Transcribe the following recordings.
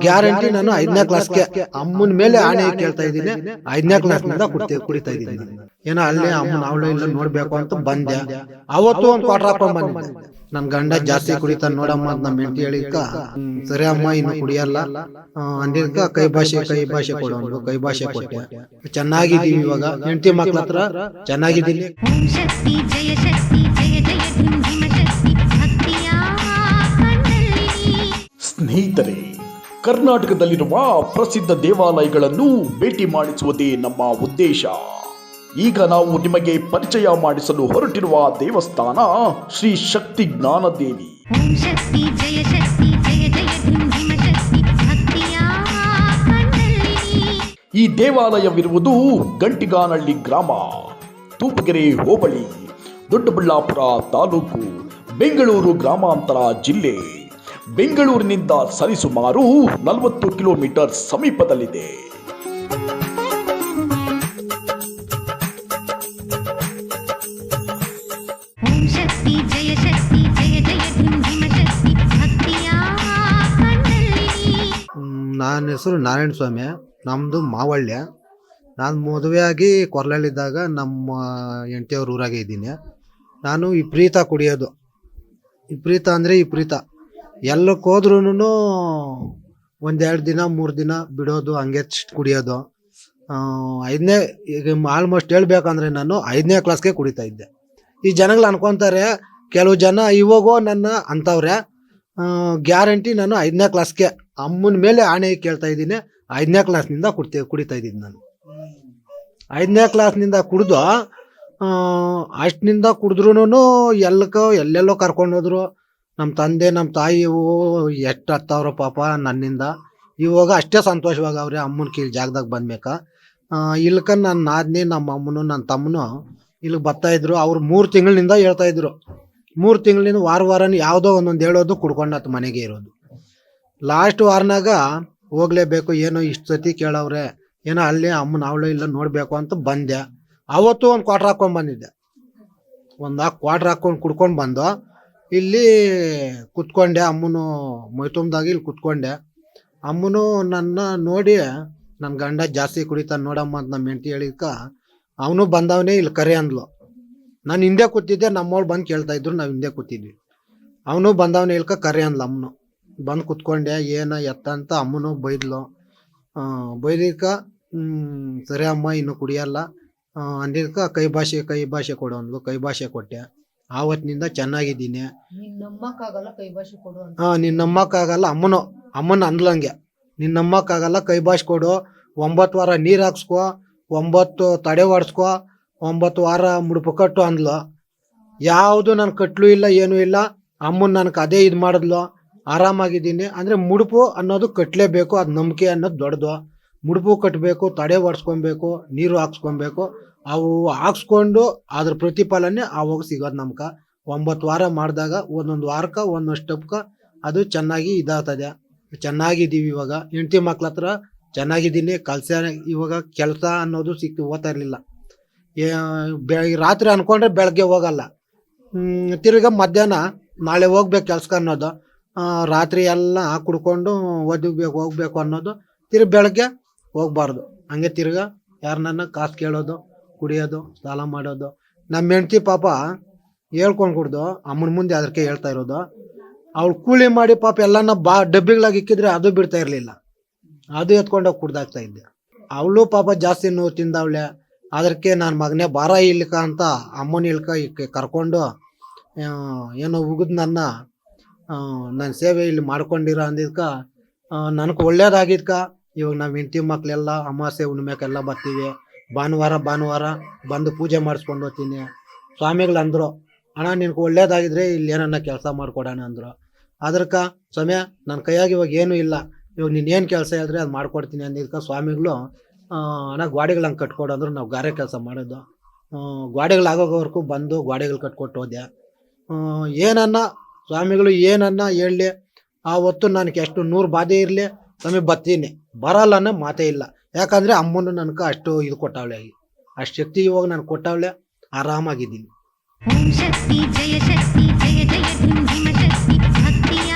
Guarantee ನಾನು ಐದನೇ ಕ್ಲಾಸ್ಗೆ ಅಮ್ಮನ ಮೇಲೆ ಆಣೆ ಕೇಳ್ತಾ ಇದ್ದೀನಿ. ಐದನೇ ಕ್ಲಾಸ್ನಿಂದ ನಿಂದ ಕುಡಿತಾ ಇದ್ದೀನಿ. ಏನೋ ಅಲ್ಲೇ ಅಮ್ಮನ ಅವಳು ಇಲ್ಲ ನೋಡ್ಬೇಕು ಅಂತ ಬಂದೆ. ಅವತ್ತು ಒಂದು ಕ್ವಾಟ್ರ್ ಹಾಕೊಂಡ್ ಬಂದೆ. ನನ್ ಗಂಡ ಜಾಸ್ತಿ ಕುಡಿತಾನ ನೋಡಮ್ಮ ಅಂತ ನಮ್ಮ ಹೆಂಡತಿ ಹೇಳಿಕ ಸರಿ ಅಮ್ಮ ಇನ್ನು ಕುಡಿಯಲ್ಲ? ಆ, ಅಂದಿದ್ಕ ಕೈ ಭಾಷೆ ಕೈ ಭಾಷೆ ಕೊಡೋದು ಕೈ ಭಾಷೆ ಕೊಟ್ಟೆ. ಚೆನ್ನಾಗಿದೀವಿ ಇವಾಗ. ಹೆಂಡತಿ ಮಕ್ಳ ಹತ್ರ ಚೆನ್ನಾಗಿದ್ದೀನಿ. ಸ್ನೇಹಿತರೆ ಕರ್ನಾಟಕದಲ್ಲಿರುವ ಪ್ರಸಿದ್ಧ ದೇವಾಲಯಗಳನ್ನು ಭೇಟಿ ಮಾಡಿಸುವುದೇ ನಮ್ಮ ಉದ್ದೇಶ. ಈಗ ನಾವು ನಿಮಗೆ ಪರಿಚಯ ಮಾಡಿಸಲು ಹೊರಟಿರುವ ದೇವಸ್ಥಾನ ಶ್ರೀ ಶಕ್ತಿ ಜ್ಞಾನದೇವಿ. ಈ ದೇವಾಲಯವಿರುವುದು ಗಂಟಿಗಾನಳ್ಳಿ ಗ್ರಾಮ ತೂಪಗೆರೆ ಹೋಬಳಿ ದೊಡ್ಡಬಳ್ಳಾಪುರ ತಾಲೂಕು ಬೆಂಗಳೂರು ಗ್ರಾಮಾಂತರ ಜಿಲ್ಲೆ. ಬೆಂಗಳೂರಿನಿಂದ ಸರಿಸುಮಾರು ನಲವತ್ತು ಕಿಲೋಮೀಟರ್ ಸಮೀಪದಲ್ಲಿದೆ. ನನ್ನ ಹೆಸರು ನಾರಾಯಣ ಸ್ವಾಮಿ ನಮ್ಮದು ಮಾವಳ್ಯ. ನಾನು ಮದುವೆಯಾಗಿ ಕೊರ್ಲಲ್ಲಿದ್ದಾಗ ನಮ್ಮ ಹೆಂಡತಿಯವ್ರ ಊರಾಗೆ ಇದ್ದೀನಿ. ನಾನು ವಿಪ್ರೀತ ಕುಡಿಯೋದು. ವಿಪ್ರೀತ ಅಂದರೆ ವಿಪರೀತ ಎಲ್ಲಕ್ಕೆ ಹೋದ್ರೂ ಒಂದೆರಡು ದಿನ, ಮೂರು ದಿನ ಬಿಡೋದು, ಹಂಗೆ ಕುಡಿಯೋದು. ಐದನೇ, ಈಗ ಆಲ್ಮೋಸ್ಟ್ ಹೇಳ್ಬೇಕಂದ್ರೆ ನಾನು ಐದನೇ ಕ್ಲಾಸ್ಗೆ ಕುಡಿತಾ ಇದ್ದೆ. ಈ ಜನಗಳು ಅನ್ಕೊತಾರೆ, ಕೆಲವು ಜನ ಇವಾಗೋ ನನ್ನ ಅಂತವ್ರೆ ಗ್ಯಾರಂಟಿ ನಾನು ಐದನೇ ಕ್ಲಾಸ್ಗೆ ಅಮ್ಮನ ಮೇಲೆ ಆಣೆ ಕೇಳ್ತಾ ಇದ್ದೀನಿ, ಐದನೇ ಕ್ಲಾಸ್ನಿಂದ ಕುಡ್ತಿ, ಕುಡಿತಾ ಇದ್ದೀನಿ ನಾನು. ಐದನೇ ಕ್ಲಾಸ್ನಿಂದ ಕುಡಿದು ಅಷ್ಟಿನಿಂದ ಕುಡಿದ್ರೂ ಎಲ್ಲಕ್ಕೋ ಎಲ್ಲೆಲ್ಲೋ ಕರ್ಕೊಂಡು ಹೋದ್ರು. ನಮ್ಮ ತಂದೆ ನಮ್ಮ ತಾಯಿ ಎಷ್ಟು ಹತ್ತವ್ರ ಪಾಪ ನನ್ನಿಂದ. ಇವಾಗ ಅಷ್ಟೇ ಸಂತೋಷವಾಗಿ ಅವ್ರೆ ಅಮ್ಮನ ಕೀಳ್ ಜಾಗದಾಗ ಬಂದ್ಬೇಕಾ ಇಲ್ಕ ನನ್ನ ನಾದಿನಿ ನಮ್ಮ ಅಮ್ಮನು ನನ್ನ ತಮ್ಮನು ಇಲ್ಲಿಗೆ ಬರ್ತಾಯಿದ್ರು ಅವ್ರು ಮೂರು ತಿಂಗಳಿನಿಂದ ಹೇಳ್ತಾ ಇದ್ರು. ಮೂರು ತಿಂಗಳಿಂದ ವಾರ ವಾರನ ಯಾವುದೋ ಒಂದೊಂದು ಹೇಳೋದು ಕುಡ್ಕೊಂಡತ್ತು ಮನೆಗೆ ಇರೋದು. ಲಾಸ್ಟ್ ವಾರನಾಗ ಹೋಗ್ಲೇಬೇಕು, ಏನೋ ಇಷ್ಟು ಸತಿ ಕೇಳವ್ರೆ, ಏನೋ ಅಲ್ಲಿ ಅಮ್ಮನ ಅವಳು ಇಲ್ಲ ನೋಡಬೇಕು ಅಂತ ಬಂದೆ. ಅವತ್ತು ಒಂದು ಕ್ವಾಟ್ರ್ ಹಾಕ್ಕೊಂಡು ಬಂದಿದ್ದೆ. ಒಂದು ಕ್ವಾಟ್ರ್ ಹಾಕ್ಕೊಂಡು ಕುಡ್ಕೊಂಡು ಬಂದು ಇಲ್ಲಿ ಕುತ್ಕೊಂಡೆ ಅಮ್ಮನು ಮೈತುಂಬ್ದಾಗ ಇಲ್ಲಿ ಕುತ್ಕೊಂಡೆ. ಅಮ್ಮನು ನನ್ನ ನೋಡಿ ನನ್ನ ಗಂಡ ಜಾಸ್ತಿ ಕುಡಿತಾನೆ ನೋಡಮ್ಮ ಅಂತ ನಮ್ಮ ಹೆಂಡತಿ ಹೇಳಿದ್ಕ, ಅವನು ಬಂದವನೇ ಇಲ್ಲಿ ಕರೆ ಅಂದ್ಲು. ನಾನು ಹಿಂದೆ ಕೂತಿದ್ದೆ, ನಮ್ಮವ್ಳು ಬಂದು ಕೇಳ್ತಾ ಇದ್ರು, ನಾವು ಹಿಂದೆ ಕೂತಿದ್ವಿ. ಅವನು ಬಂದವನೇ ಇಲ್ಕ ಕರೆ ಅಂದ್ಲು ಅಮ್ಮನು. ಬಂದು ಕುತ್ಕೊಂಡೆ, ಏನ ಎತ್ತ ಅಂತ ಅಮ್ಮನು ಬೈದ್ಲು. ಬೈದಿಕ ಸರಿ ಅಮ್ಮ, ಇನ್ನು ಕುಡಿಯಲ್ಲ. ಅಂದಿದ್ಕ ಕೈ ಭಾಷೆ ಕೈ ಭಾಷೆ ಕೊಡು ಅಂದ್ಲು ಕೈ ಭಾಷೆ ಕೊಟ್ಟೆ. ಆವತ್ತಿನಿಂದ ಚೆನ್ನಾಗಿದ್ದೀನಿ. ನೀನ್ ನಂಬಕ್ಕಾಗಲ್ಲ ಕೈ ಭಾಷೆ ಕೊಡು ಅಂತ. ಆ, ನಿನ್ ನಂಬಕ್ಕಾಗಲ್ಲ ಅಮ್ಮನು ಅಮ್ಮನ ಅಂದ್ಲಂಗೆ ನಿನ್ ನಂಬಕ್ಕಾಗಲ್ಲ ಕೈ ಬಾಶ್ ಕೊಡು. ಒಂಬತ್ತು ವಾರ ನೀರು ಹಾಕ್ಸ್ಕೊ ಒಂಬತ್ತು ತಡೆ ಹೊಡ್ಸ್ಕೊ ಒಂಬತ್ತು ವಾರ ಮುಡುಪು ಕಟ್ಟು ಅಂದ್ಲು. ಯಾವುದು ನನ್ ಕಟ್ಲು ಇಲ್ಲ ಏನೂ ಇಲ್ಲ ಅಮ್ಮನ್ ನನಗೆ ಅದೇ ಇದು ಮಾಡಿದ್ಲು. ಆರಾಮಾಗಿದ್ದೀನಿ. ಅಂದರೆ ಮುಡುಪು ಅನ್ನೋದು ಕಟ್ಟಲೇಬೇಕು ಅದು ನಂಬಿಕೆ ಅನ್ನೋದು ದೊಡ್ಡದು. ಮುಡುಪು ಕಟ್ಟಬೇಕು ತಡೆ ಹೊಡ್ಸ್ಕೊಬೇಕು ನೀರು ಹಾಕ್ಸ್ಕೊಬೇಕು. ಅವು ಹಾಕ್ಸ್ಕೊಂಡು ಅದ್ರ ಪ್ರತಿಫಲನೇ ಆವಾಗ ಸಿಗೋದು ನಮ್ಗೆ ಒಂಬತ್ತು ವಾರ ಮಾಡಿದಾಗ ಒಂದೊಂದು ವಾರಕ್ಕ, ಒಂದೊಂದು ಸ್ಟೆಪ್ಕ ಅದು ಚೆನ್ನಾಗಿ ಇದಾಗ್ತದೆ. ಚೆನ್ನಾಗಿದ್ದೀವಿ ಇವಾಗ. ಹೆಂಡತಿ ಮಕ್ಳ ಹತ್ರ ಚೆನ್ನಾಗಿದ್ದೀನಿ, ಕೆಲಸ ಇವಾಗ ಕೆಲಸ ಅನ್ನೋದು ಸಿಕ್ತು ಓದ್ತಾ ಇರಲಿಲ್ಲ. ರಾತ್ರಿ ಅನ್ಕೊಂಡ್ರೆ ಬೆಳಗ್ಗೆ ಹೋಗಲ್ಲ. ತಿರ್ಗ ಮಧ್ಯಾಹ್ನ ನಾಳೆ ಹೋಗ್ಬೇಕು ಕೆಲ್ಸಕ್ಕೆ ಅನ್ನೋದು. ರಾತ್ರಿ ಎಲ್ಲ ಕುಡ್ಕೊಂಡು ಓದಬೇಕು ಹೋಗ್ಬೇಕು ಅನ್ನೋದು. ತಿರ್ಗಿ ಬೆಳಗ್ಗೆ ಹೋಗ್ಬಾರ್ದು. ಹಂಗೆ ತಿರ್ಗಾ ಯಾರನ್ನ ಕಾಸು ಕೇಳೋದು. ಕುಡಿಯೋದು, ಸಾಲ ಮಾಡೋದು. ನಮ್ಮ ಹೆಂಡತಿ ಪಾಪ ಹೇಳ್ಕೊಂಡು ಕುಡ್ದು, ಅಮ್ಮನ ಮುಂದೆ ಅದಕ್ಕೆ ಹೇಳ್ತಾ ಇರೋದು. ಅವಳು ಕೂಲಿ ಮಾಡಿ ಪಾಪ ಎಲ್ಲನ ಬಾ, ಡಬ್ಬಿಗಳಾಗಿ ಇಕ್ಕಿದ್ರೆ ಅದು ಬಿಡ್ತಾ ಇರಲಿಲ್ಲ. ಅದು ಎತ್ಕೊಂಡೋಗಿ ಕುಡ್ದಾಗ್ತಾ ಇದ್ದೆ. ಅವಳು ಪಾಪ ಜಾಸ್ತಿ ನೋವು ತಿಂದವಳೆ. ಅದಕ್ಕೆ ನನ್ನ ಮಗನೇ ಬಾರ ಇಲ್ಕ ಅಂತ ಅಮ್ಮನ ಇಲ್ಕ ಕರ್ಕೊಂಡು ಏನೋ ಉಗಿದ್ ನನ್ನ ನನ್ನ ಸೇವೆ ಇಲ್ಲಿ ಮಾಡ್ಕೊಂಡಿರೋ ಅಂದಿದ್ಕ ನನಗೆ ಒಳ್ಳೇದಾಗಿದ್ಕ. ಇವಾಗ ನಮ್ಮ ಹೆಂಡತಿ ಮಕ್ಕಳೆಲ್ಲ ಅಮಾಸೆ ಹುಣ್ಮೆಕೆಲ್ಲ ಬರ್ತೀವಿ. ಭಾನುವಾರ ಭಾನುವಾರ ಬಂದು ಪೂಜೆ ಮಾಡಿಸ್ಕೊಂಡು ಹೋಗ್ತೀನಿ. ಸ್ವಾಮಿಗಳು ಅಂದರು ಅಣ್ಣ, ನಿನಗೆ ಒಳ್ಳೇದಾಗಿದ್ರೆ ಇಲ್ಲಿ ಏನನ್ನ ಕೆಲಸ ಮಾಡಿಕೊಡೋಣ ಅಂದರು. ಅದಕ್ಕೆ ಸಮಯ ನನ್ನ ಕೈಯಾಗಿ ಇವಾಗ ಏನೂ ಇಲ್ಲ. ಇವಾಗ ನೀನು ಏನು ಕೆಲಸ ಹೇಳಿದ್ರೆ ಅದು ಮಾಡ್ಕೊಡ್ತೀನಿ ಅಂದಿದ್ಕ ಸ್ವಾಮಿಗಳು ಅಣ್ಣ ಗಾಡಿಗಳು ಹಂಗೆ ಕಟ್ಕೊಡು ಅಂದ್ರು. ನಾವು ಗಾರೆ ಕೆಲಸ ಮಾಡೋದು. ಗಾಡಿಗಳು ಆಗೋವರೆಗೂ ಬಂದು ಗಾಡಿಗಳು ಕಟ್ಕೊಟ್ಟು ಹೋದೆ. ಏನನ್ನ, ಸ್ವಾಮಿಗಳು ಏನನ್ನ ಹೇಳಲಿ, ಆ, ಹೊತ್ತು ನನಗೆ ಎಷ್ಟು ನೂರು ಬಾಧೆ ಇರಲಿ, ಸ್ವಾಮಿ ಬರ್ತೀನಿ. ಬರಲ್ಲ ಅನ್ನೋ ಮಾತೇ ಇಲ್ಲ. ಯಾಕಂದರೆ ಅಮ್ಮನ ನನಗೆ ಅಷ್ಟು ಇದು ಕೊಟ್ಟವಳೆ. ಅಷ್ಟು ಶಕ್ತಿ ಇವಾಗ ನಾನು ಕೊಟ್ಟವಳೆ ಆರಾಮಾಗಿದ್ದೀನಿ. ಓಂ ಶಕ್ತಿ ಜಯ ಶಕ್ತಿ ಜಯ ಜಯ ಧಿಂ ಶಕ್ತಿ ಭಕ್ತಿಯ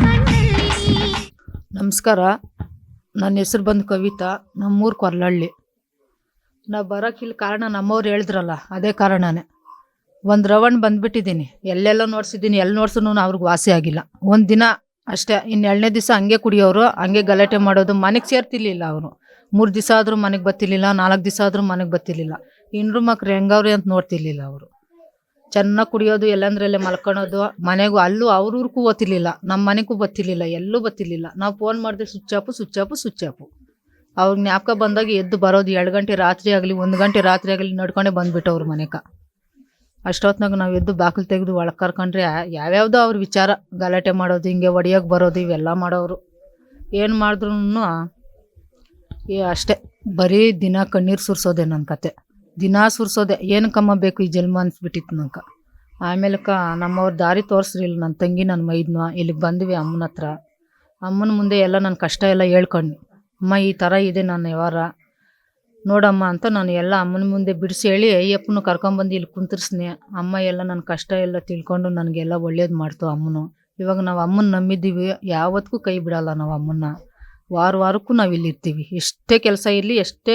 ಕಣ್ಣಲ್ಲಿ. ನಮಸ್ಕಾರ. ನನ್ನ ಹೆಸರು ಬಂದು ಕವಿತಾ ನಮ್ಮೂರು ಕೊರ್ಲಹಳ್ಳಿ ನಾವು ಬರೋಕ್ಕಿಲ್ಲ ಕಾರಣ ನಮ್ಮವ್ರು ಹೇಳಿದ್ರಲ್ಲ ಅದೇ ಕಾರಣನೇ. ಒಂದು ರೌಂಡ್ ಬಂದ್ಬಿಟ್ಟಿದ್ದೀನಿ ಎಲ್ಲೆಲ್ಲ ನೋಡ್ಸಿದ್ದೀನಿ ಎಲ್ಲಿ ನೋಡ್ಸೂ ಅವ್ರಿಗೆ ವಾಸಿ ಆಗಿಲ್ಲ. ಒಂದು ದಿನ ಅಷ್ಟೇ ಇನ್ನು ಎರಡನೇ ದಿವಸ ಹಂಗೆ ಕುಡಿಯೋರು, ಹಂಗೆ ಗಲಾಟೆ ಮಾಡೋದು, ಮನೆಗೆ ಸೇರ್ತಿರ್ಲಿಲ್ಲ ಅವರು. ಮೂರು ದಿವಸ ಆದರೂ ಮನೆಗೆ ಬತ್ತಿರ್ಲಿಲ್ಲ ನಾಲ್ಕು ದಿವಸ ಆದರೂ ಮನೆಗೆ ಬತ್ತಿರ್ಲಿಲ್ಲ ಇಂಡ್ರು ಮಕ್ಳು ಹೆಂಗವ್ರಿ ಅಂತ ನೋಡ್ತಿರ್ಲಿಲ್ಲ ಅವರು. ಚೆನ್ನಾಗಿ ಕುಡಿಯೋದು, ಎಲ್ಲಂದ್ರಲ್ಲೇ ಮಲ್ಕೊಳೋದು, ಮನೆಗೂ ಅಲ್ಲೂ ಅವ್ರವ್ರಿಗೂ ಓದ್ತಿರ್ಲಿಲ್ಲ ನಮ್ಮ ಮನೆಗೂ ಬತ್ತಿರ್ಲಿಲ್ಲ ಎಲ್ಲೂ ಬತ್ತಿರ್ಲಿಲ್ಲ ನಾವು ಫೋನ್ ಮಾಡಿದ್ರೆ switch off switch off switch off ಅವ್ರಿಗೆ ಜ್ಞಾಪಕ ಬಂದಾಗ ಎದ್ದು ಬರೋದು, ಎರಡು ಗಂಟೆ ರಾತ್ರಿ ಆಗಲಿ, ಒಂದು ಗಂಟೆ ರಾತ್ರಿ ಆಗಲಿ ನಡ್ಕೊಂಡೇ ಬಂದ್ಬಿಟ್ಟವ್ರು ಮನೆಕ. ಅಷ್ಟೊತ್ನಾಗ ನಾವು ಎದ್ದು ಬಾಗಿಲು ತೆಗೆದು ಒಳಗೆ ಕರ್ಕೊಂಡ್ರೆ ಯಾವ್ಯಾವುದೋ ಅವ್ರ ವಿಚಾರ ಗಲಾಟೆ ಮಾಡೋದು, ಹಿಂಗೆ ಒಡೆಯೋಕೆ ಬರೋದು, ಇವೆಲ್ಲ ಮಾಡೋರು ಏನು ಮಾಡಿದ್ರು ಏ, ಅಷ್ಟೇ. ಬರೀ ದಿನ ಕಣ್ಣೀರು ಸುರಿಸೋದೆ ನನ್ನ ಕತೆ. ದಿನ ಸುರಿಸೋದೆ. ಏನಕ್ಕಮ್ಮ ಬೇಕು ಈ ಜನ್ಮ ಅನ್ಸ್ಬಿಟ್ಟಿತ್ತು ಆಮೇಲೆ ಕ ನಮ್ಮವ್ರ ದಾರಿ ತೋರಿಸ್ರಿಲ್ಲ ನನ್ನ ತಂಗಿ ನನ್ನ ಮೈದ್ನ. ಇಲ್ಲಿಗೆ ಬಂದ್ವಿ ಅಮ್ಮನ ಹತ್ರ. ಅಮ್ಮನ ಮುಂದೆ ಎಲ್ಲ ನನ್ನ ಕಷ್ಟ ಎಲ್ಲ ಹೇಳ್ಕೊಂಡು ಅಮ್ಮ, ಈ ಥರ ಇದೆ ನನ್ನ ವ್ಯವಹಾರ. ನೋಡಮ್ಮ ಅಂತ ನಾನು ಎಲ್ಲ ಅಮ್ಮನ ಮುಂದೆ ಬಿಡಿಸಿ ಹೇಳಿ, ಅಯ್ಯಪ್ಪನ ಕರ್ಕೊಂಬಂದು ಇಲ್ಲಿ ಕುಂತಿರ್ಸ್ನೆ. ಅಮ್ಮ ಎಲ್ಲ ನನ್ನ ಕಷ್ಟ ಎಲ್ಲ ತಿಳ್ಕೊಂಡು ನನಗೆಲ್ಲ ಒಳ್ಳೇದು ಮಾಡ್ತು ಅಮ್ಮನು. ಇವಾಗ ನಾವು ಅಮ್ಮನ ನಂಬಿದ್ದೀವಿ. ಯಾವತ್ತಿಗೂ ಕೈ ಬಿಡಲ್ಲ ನಾವು ಅಮ್ಮನ್ನ. ವಾರ ವಾರಕ್ಕೂ ನಾವು ಇಲ್ಲಿ ಇರ್ತೀವಿ ಎಷ್ಟೇ ಕೆಲಸ ಇರಲಿ, ಎಷ್ಟೇ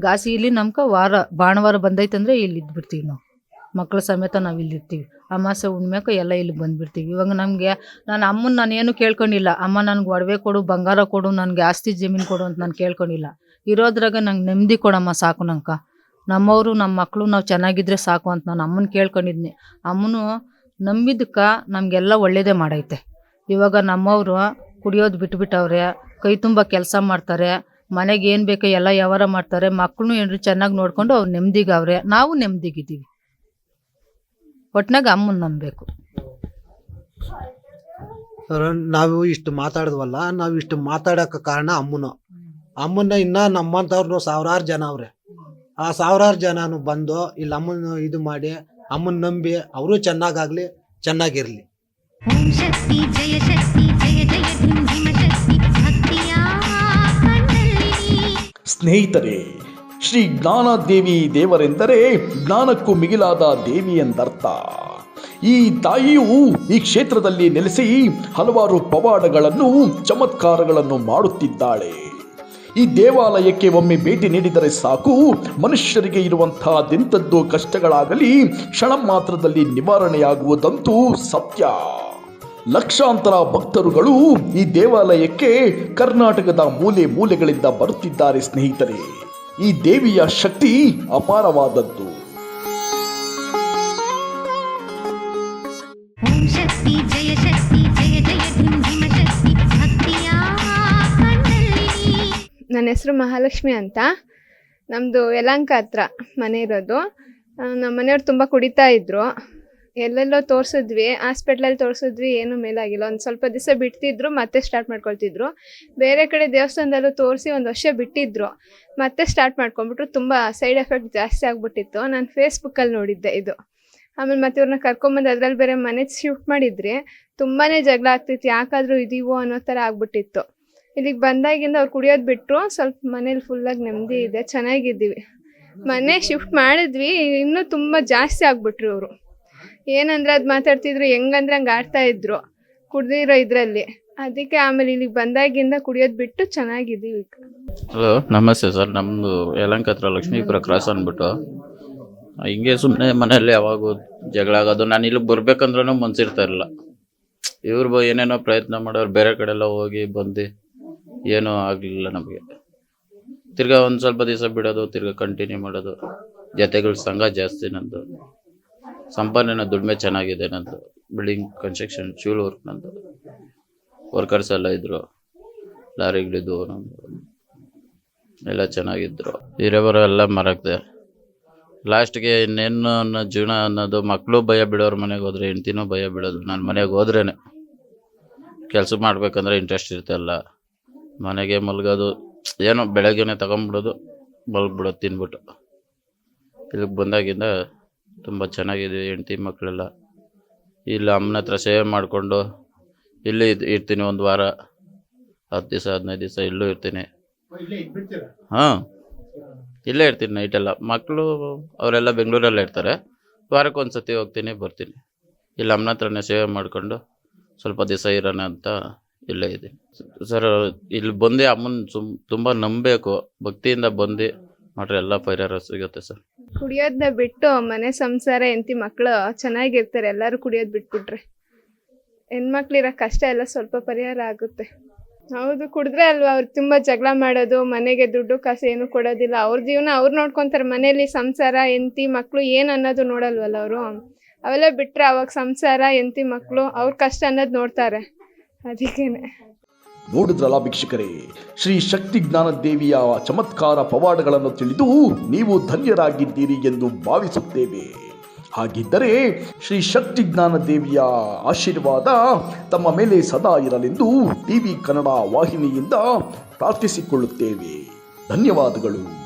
ಗಾಸಿ ಇರಲಿ ನಮ್ಗೆ ವಾರ, ಭಾನುವಾರ ಬಂದೈತಂದ್ರೆ ಇಲ್ಲಿ ಇದ್ಬಿಡ್ತೀವಿ ನಾವು. ಮಕ್ಕಳ ಸಮೇತ ನಾವು ಇಲ್ಲಿ ಇರ್ತೀವಿ ಅಮಾಸೆ ಹುಣ್ಮ್ಯಾಕ ಎಲ್ಲ ಇಲ್ಲಿ ಬಂದ್ಬಿಡ್ತೀವಿ. ಇವಾಗ ನಮಗೆ, ನಾನು ಅಮ್ಮನ ನಾನು ಏನು ಕೇಳ್ಕೊಂಡಿಲ್ಲ. ಅಮ್ಮ ನನಗೆ ಒಡವೆ ಕೊಡು, ಬಂಗಾರ ಕೊಡು, ನನಗೆ ಆಸ್ತಿ ಜಮೀನು ಕೊಡು ಅಂತ ನಾನು ಕೇಳ್ಕೊಂಡಿಲ್ಲ. ಇರೋದ್ರಾಗ ನಂಗೆ ನೆಮ್ಮದಿ ಕೊಡಮ್ಮ ಸಾಕು ನಂಕ. ನಮ್ಮವರು ನಮ್ಮ ಮಕ್ಕಳು ನಾವು ಚೆನ್ನಾಗಿದ್ರೆ ಸಾಕು ಅಂತ ನಾನು ಅಮ್ಮನ ಕೇಳ್ಕೊಂಡಿದ್ನಿ. ಅಮ್ಮನು ನಂಬಿದ್ದಕ್ಕೆ ನಮಗೆಲ್ಲ ಒಳ್ಳೇದೇ ಮಾಡೈತೆ. ಇವಾಗ ನಮ್ಮವರು ಕುಡಿಯೋದು ಬಿಟ್ಬಿಟ್ಟವ್ರೆ, ಕೈ ತುಂಬ ಕೆಲಸ ಮಾಡ್ತಾರೆ, ಮನೆಗೆ ಏನು ಬೇಕೋ ಎಲ್ಲ ವ್ಯವಹಾರ ಮಾಡ್ತಾರೆ ಮಕ್ಕಳು ಏನಾರು ಚೆನ್ನಾಗಿ ನೋಡಿಕೊಂಡು ಅವ್ರು ನೆಮ್ಮದಿಗವ್ರೆ ನಾವು ನೆಮ್ಮದಿಗಿದ್ದೀವಿ ಒಟ್ನಾಗ ಅಮ್ಮನ ನಂಬಬೇಕು. ನಾವು ಇಷ್ಟು ಮಾತಾಡಿದ್ವಲ್ಲ, ನಾವು ಇಷ್ಟು ಮಾತಾಡೋಕೆ ಕಾರಣ ಅಮ್ಮನ. ಅಮ್ಮನ ಇನ್ನ ನಮ್ಮಂಥವ್ರು ಸಾವಿರಾರು ಜನ ಅವ್ರೆ. ಆ ಸಾವಿರಾರು ಜನನು ಬಂದು ಇಲ್ಲಿ ಅಮ್ಮನ ಇದು ಮಾಡಿ ಅಮ್ಮನ ನಂಬಿ ಅವರು ಚೆನ್ನಾಗಾಗ್ಲಿ ಚೆನ್ನಾಗಿರ್ಲಿ. ಓಂ ಶಕ್ತಿ ಜಯ ಶಕ್ತಿ ಜಯ ಜಯ ಧಿಂ ಧಿಮ ಶಕ್ತಿ ಭಕ್ತಿಯ ಕಣ್ಣಲ್ಲಿ. ಸ್ನೇಹಿತರೆ ಶ್ರೀ ಜ್ಞಾನದೇವಿ ದೇವರೆಂದರೆ ಜ್ಞಾನಕ್ಕೂ ಮಿಗಿಲಾದ ದೇವಿ ಎಂದರ್ಥ. ಈ ತಾಯಿಯು ಈ ಕ್ಷೇತ್ರದಲ್ಲಿ ನೆಲೆಸಿ ಹಲವಾರು ಪವಾಡಗಳನ್ನು ಚಮತ್ಕಾರಗಳನ್ನು ಮಾಡುತ್ತಿದ್ದಾಳೆ. ಈ ದೇವಾಲಯಕ್ಕೆ ಒಮ್ಮೆ ಭೇಟಿ ನೀಡಿದರೆ ಸಾಕು. ಮನುಷ್ಯರಿಗೆ ಇರುವಂತಹದೆಂಥದ್ದು ಕಷ್ಟಗಳಾಗಲಿ, ಕ್ಷಣ ಮಾತ್ರದಲ್ಲಿ ನಿವಾರಣೆಯಾಗುವುದಂತೂ ಸತ್ಯ. ಲಕ್ಷಾಂತರ ಭಕ್ತರುಗಳು ಈ ದೇವಾಲಯಕ್ಕೆ ಕರ್ನಾಟಕದ ಮೂಲೆ ಮೂಲೆಗಳಿಂದ ಬರುತ್ತಿದ್ದಾರೆ ಸ್ನೇಹಿತರೆ. ಈ ದೇವಿಯ ಶಕ್ತಿ ಅಪಾರವಾದದ್ದು. ಹೆಸರು ಮಹಾಲಕ್ಷ್ಮಿ ಅಂತ. ನಮ್ಮದು ಯಲಹಂಕ ಹತ್ರ ಮನೆ ಇರೋದು. ನಮ್ಮ ಮನೆಯವ್ರು ತುಂಬ ಕುಡಿತಾ ಇದ್ರು. ಎಲ್ಲೆಲ್ಲೋ ತೋರಿಸಿದ್ವಿ, ಹಾಸ್ಪಿಟ್ಲಲ್ಲಿ ತೋರಿಸಿದ್ವಿ, ಏನೂ ಮೇಲಾಗಿಲ್ಲ. ಒಂದು ಸ್ವಲ್ಪ ದಿವಸ ಬಿಡ್ತಿದ್ರು, ಮತ್ತೆ ಸ್ಟಾರ್ಟ್ ಮಾಡ್ಕೊಳ್ತಿದ್ರು. ಬೇರೆ ಕಡೆ ದೇವಸ್ಥಾನದಲ್ಲೂ ತೋರಿಸಿ ಒಂದು ವರ್ಷ ಬಿಟ್ಟಿದ್ರು. ಮತ್ತೆ ಸ್ಟಾರ್ಟ್ ಮಾಡ್ಕೊಂಡ್ಬಿಟ್ರು. ತುಂಬ ಸೈಡ್ ಎಫೆಕ್ಟ್ ಜಾಸ್ತಿ ಆಗಿಬಿಟ್ಟಿತ್ತು. ನಾನು ಫೇಸ್ಬುಕ್ಕಲ್ಲಿ ನೋಡಿದ್ದೆ ಇದು. ಆಮೇಲೆ ಮತ್ತೆ ಇವ್ರನ್ನ ಕರ್ಕೊಂಬಂದು ಅದ್ರಲ್ಲಿ ಬೇರೆ ಮನೆ ಶಿಫ್ಟ್ ಮಾಡಿದ್ರಿ. ತುಂಬಾ ಜಗಳ ಆಗ್ತಿತ್ತು. ಯಾಕಾದರೂ ಇದೀವೋ ಅನ್ನೋ ಥರ ಆಗ್ಬಿಟ್ಟಿತ್ತು. ಇಲ್ಲಿಗೆ ಬಂದಾಗಿಂದ ಅವ್ರು ಕುಡಿಯೋದು ಬಿಟ್ಟರು ಸ್ವಲ್ಪ ಮನೇಲಿ ಫುಲ್ಲಾಗಿ ನೆಮ್ಮದಿ ಇದೆ, ಚೆನ್ನಾಗಿದ್ದೀವಿ. ಮನೆ ಶಿಫ್ಟ್ ಮಾಡಿದ್ವಿ, ಇನ್ನೂ ತುಂಬ ಜಾಸ್ತಿ ಆಗ್ಬಿಟ್ರು ಅವರು ಏನಂದ್ರೆ ಅದು ಮಾತಾಡ್ತಿದ್ರು, ಹೆಂಗಂದ್ರೆ ಹಂಗೆ ಆಡ್ತಾ ಇದ್ರು, ಕುಡ್ದಿರೋ ಇದರಲ್ಲಿ. ಅದಕ್ಕೆ ಆಮೇಲೆ ಇಲ್ಲಿಗೆ ಬಂದಾಗಿಂದ ಕುಡಿಯೋದು ಬಿಟ್ಟು ಚೆನ್ನಾಗಿದ್ದೀವಿ ಹಲೋ ನಮಸ್ತೆ ಸರ್. ನಮ್ಮದು ಯಲಂಕತ್ರ ಲಕ್ಷ್ಮೀಪುರ ಕ್ರಾಸ್ ಅಂದ್ಬಿಟ್ಟು. ಹಿಂಗೆ ಸುಮ್ಮನೆ ಮನೆಯಲ್ಲಿ ಯಾವಾಗೂ ಜಗಳ ಆಗೋದು, ನಾನು ಇಲ್ಲಿಗೆ ಬರ್ಬೇಕಂದ್ರೂ ಮನ್ಸಿರ್ತಾ ಇರಲಿಲ್ಲ. ಇವ್ರು ಏನೇನೋ ಪ್ರಯತ್ನ ಮಾಡೋರು ಬೇರೆ ಕಡೆ ಎಲ್ಲ ಹೋಗಿ ಬಂದು ಏನೂ ಆಗಲಿಲ್ಲ ನಮಗೆ. ತಿರ್ಗಾ ಒಂದು ಸ್ವಲ್ಪ ದಿವಸ ಬಿಡೋದು, ತಿರ್ಗಾ ಕಂಟಿನ್ಯೂ ಮಾಡೋದು. ಜೊತೆಗಳ ಸಂಘ ಜಾಸ್ತಿ ನಂದು. ಸಂಪಾದನೆ ದುಡಿಮೆ ಚೆನ್ನಾಗಿದೆ ನಂದು. ಬಿಲ್ಡಿಂಗ್ ಕನ್ಸ್ಟ್ರಕ್ಷನ್ ಚೂಲ್ ವರ್ಕ್ ನಂದು. ವರ್ಕರ್ಸ್ ಎಲ್ಲ ಇದ್ರು. ಲಾರಿಗಳಿದ್ದು ನಂದು ಎಲ್ಲ ಚೆನ್ನಾಗಿದ್ರು. ಹಿರೇಬರ ಎಲ್ಲ ಮರಕ್ದೆ. ಲಾಸ್ಟ್ಗೆ ಇನ್ನೇನು ಅನ್ನೋ ಜೀವನ ಅನ್ನೋದು ಮಕ್ಕಳು ಭಯ ಬಿಡೋರು ಮನೆಗೆ ಹೋದ್ರೆ, ಹೆಂಡ್ತಿನೂ ಭಯ ಬಿಡೋದು. ನಾನು ಮನೆಗೆ ಹೋದ್ರೇನೆ. ಕೆಲಸ ಮಾಡ್ಬೇಕಂದ್ರೆ ಇಂಟ್ರೆಸ್ಟ್ ಇರ್ತಲ್ಲ ಮನೆಗೆ ಮಲ್ಗೋದು, ಏನೋ ಬೆಳಗ್ಗೆನೆ ತಗೊಂಬಿಡೋದು ಮಲ್ಗ್ಬಿಡೋದು, ತಿನ್ಬಿಟ್ಟು. ಇಲ್ಲಿಗೆ ಬಂದಾಗಿಂದ ತುಂಬ ಚೆನ್ನಾಗಿದೆ ಹೆಂಡ್ತಿ ಮಕ್ಕಳೆಲ್ಲ. ಇಲ್ಲಿ ಅಮ್ಮನ ಹತ್ರ ಸೇವೆ ಮಾಡಿಕೊಂಡು, ಇಲ್ಲಿ ಇರ್ತೀನಿ ಒಂದು ವಾರ. ಹತ್ತು ದಿವಸ, ಹದಿನೈದು ದಿವಸ ಇಲ್ಲೂ ಇರ್ತೀನಿ. ಹಾಂ, ಇಲ್ಲೇ ಇರ್ತೀನಿ ನೈಟೆಲ್ಲ ಮಕ್ಕಳು ಅವರೆಲ್ಲ ಬೆಂಗಳೂರಲ್ಲೇ ಇರ್ತಾರೆ. ವಾರಕ್ಕೆ ಒಂದು ಸತಿ ಹೋಗ್ತೀನಿ, ಬರ್ತೀನಿ. ಇಲ್ಲಿ ಅಮ್ಮನ ಹತ್ರನೇ ಸೇವೆ ಮಾಡಿಕೊಂಡು ಸ್ವಲ್ಪ ದಿವಸ ಇರೋಣ ಅಂತ ಇಲ್ಲೇ ಇದೆ. ಸರ್, ಇಲ್ಲಿ ಬಂದು ಅಮ್ಮನ ಸುಮ್ ತುಂಬ ನಂಬಬೇಕು. ಭಕ್ತಿಯಿಂದ ಬಂದು ಮಾಡ್ರೆ ಎಲ್ಲ ಪರಿಹಾರ ಸಿಗುತ್ತೆ ಸರ್. ಕುಡಿಯೋದ್ನ ಬಿಟ್ಟು ಮನೆ ಸಂಸಾರ ಎಂತಿ ಮಕ್ಕಳು ಚೆನ್ನಾಗಿರ್ತಾರೆ, ಎಲ್ಲರೂ ಕುಡಿಯೋದು ಬಿಟ್ಬಿಟ್ರೆ. ಹೆಣ್ಮಕ್ಳಿರೋ ಕಷ್ಟ ಎಲ್ಲ ಸ್ವಲ್ಪ ಪರಿಹಾರ ಆಗುತ್ತೆ. ಹೌದು, ಕುಡಿದ್ರೆ ಅಲ್ವಾ ಅವ್ರು ತುಂಬ ಜಗಳ ಮಾಡೋದು, ಮನೆಗೆ ದುಡ್ಡು ಕಾಸು ಏನು ಕೊಡೋದಿಲ್ಲ. ಅವ್ರ ಜೀವನ ಅವ್ರು ನೋಡ್ಕೊಂತಾರೆ ಮನೇಲಿ ಸಂಸಾರ ಎಂತಿ ಮಕ್ಕಳು ಏನು ಅನ್ನೋದು ನೋಡಲ್ವಲ್ಲ ಅವರು? ಅವೆಲ್ಲ ಬಿಟ್ಟರೆ ಅವಾಗ ಸಂಸಾರ ಎಂತಿ ಮಕ್ಕಳು ಅವ್ರ ಕಷ್ಟ ಅನ್ನೋದು ನೋಡ್ತಾರೆ. ಅದಕ್ಕೇನೆ. ನೋಡಿದ್ರಲ್ಲ ಭಿಕ್ಷಕರೇ ಶ್ರೀ ಶಕ್ತಿ ಜ್ಞಾನ ದೇವಿಯ ಚಮತ್ಕಾರ ಪವಾಡಗಳನ್ನು ತಿಳಿದು ನೀವು ಧನ್ಯರಾಗಿದ್ದೀರಿ ಎಂದು ಭಾವಿಸುತ್ತೇವೆ. ಹಾಗಿದ್ದರೆ ಶ್ರೀ ಶಕ್ತಿ ಜ್ಞಾನ ದೇವಿಯ ಆಶೀರ್ವಾದ ತಮ್ಮ ಮೇಲೆ ಸದಾ ಇರಲೆಂದು ಟಿವಿ ಕನ್ನಡ ವಾಹಿನಿಯಿಂದ ಪ್ರಾರ್ಥಿಸಿಕೊಳ್ಳುತ್ತೇವೆ. ಧನ್ಯವಾದಗಳು.